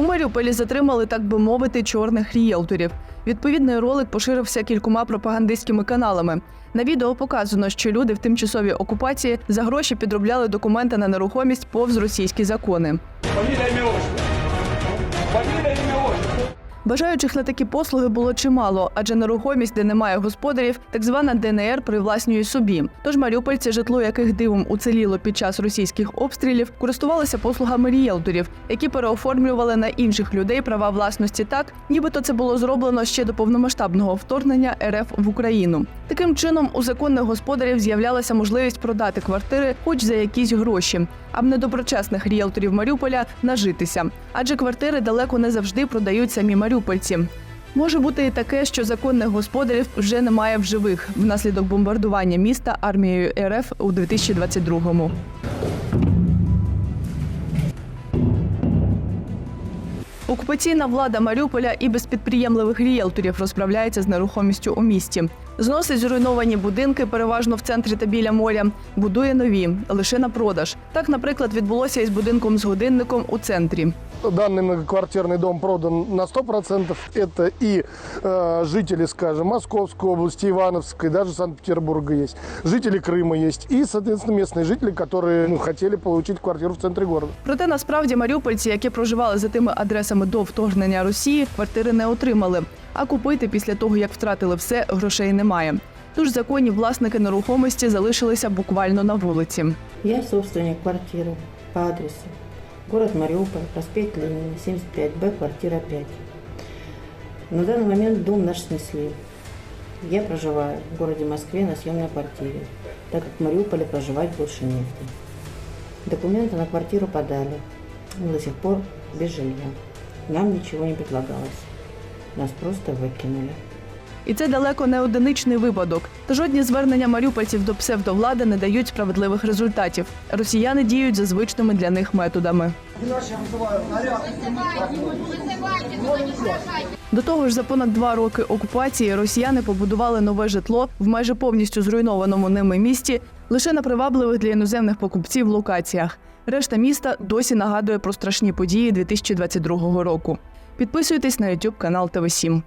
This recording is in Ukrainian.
У Маріуполі затримали, так би мовити, чорних ріелторів. Відповідний ролик поширився кількома пропагандистськими каналами. На відео показано, що люди в тимчасовій окупації за гроші підробляли документи на нерухомість повз російські закони. Фамілія, имя, Фамілія, отчество. Бажаючих на такі послуги було чимало, адже нерухомість, де немає господарів, так звана ДНР привласнює собі. Тож маріупольці, житло яких дивом уціліло під час російських обстрілів, користувалися послугами ріелторів, які переоформлювали на інших людей права власності так, нібито це було зроблено ще до повномасштабного вторгнення РФ в Україну. Таким чином, у законних господарів з'являлася можливість продати квартири, хоч за якісь гроші, а в недоброчесних ріелторів Маріуполя нажитися, адже квартири далеко не завжди продають самі маріупольці. Може бути і таке, що законних господарів вже немає в живих внаслідок бомбардування міста армією РФ у 2022-му. Окупаційна влада Маріуполя і без підприємливих ріелторів розправляється з нерухомістю у місті. Зносить зруйновані будинки, переважно в центрі та біля моря, будує нові лише на продаж. Так, наприклад, відбулося із будинком з годинником у центрі. Данный многоквартирный дом продан на 100%. Это и э, жители, скажем, Московской области, Ивановской, даже Санкт-Петербурга есть. Жители Крыма есть. И, соответственно, местные жители, которые ну, хотели получить квартиру в центре города. Проте насправді маріупольці, які проживали за тими адресами до вторгнення Росії, квартири не отримали. А купити після того, як втратили все, грошей немає. Тож законні власники нерухомості залишилися буквально на вулиці. Я собственник квартиры по адресу. Город Мариуполь, проспект Ленина, 75Б, квартира 5. На данный момент дом наш снесли. Я проживаю в городе Москве на съемной квартире, так как в Мариуполе проживать больше негде. Документы на квартиру подали. Мы до сих пор без жилья. Нам ничего не предлагалось. Нас просто выкинули. І це далеко не одиничний випадок. Та жодні звернення маріупольців до псевдовлади не дають справедливих результатів. Росіяни діють за звичними для них методами. До того ж, за понад два роки окупації росіяни побудували нове житло в майже повністю зруйнованому ними місті лише на привабливих для іноземних покупців локаціях. Решта міста досі нагадує про страшні події 2022 року. Підписуйтесь на YouTube канал ТВ 7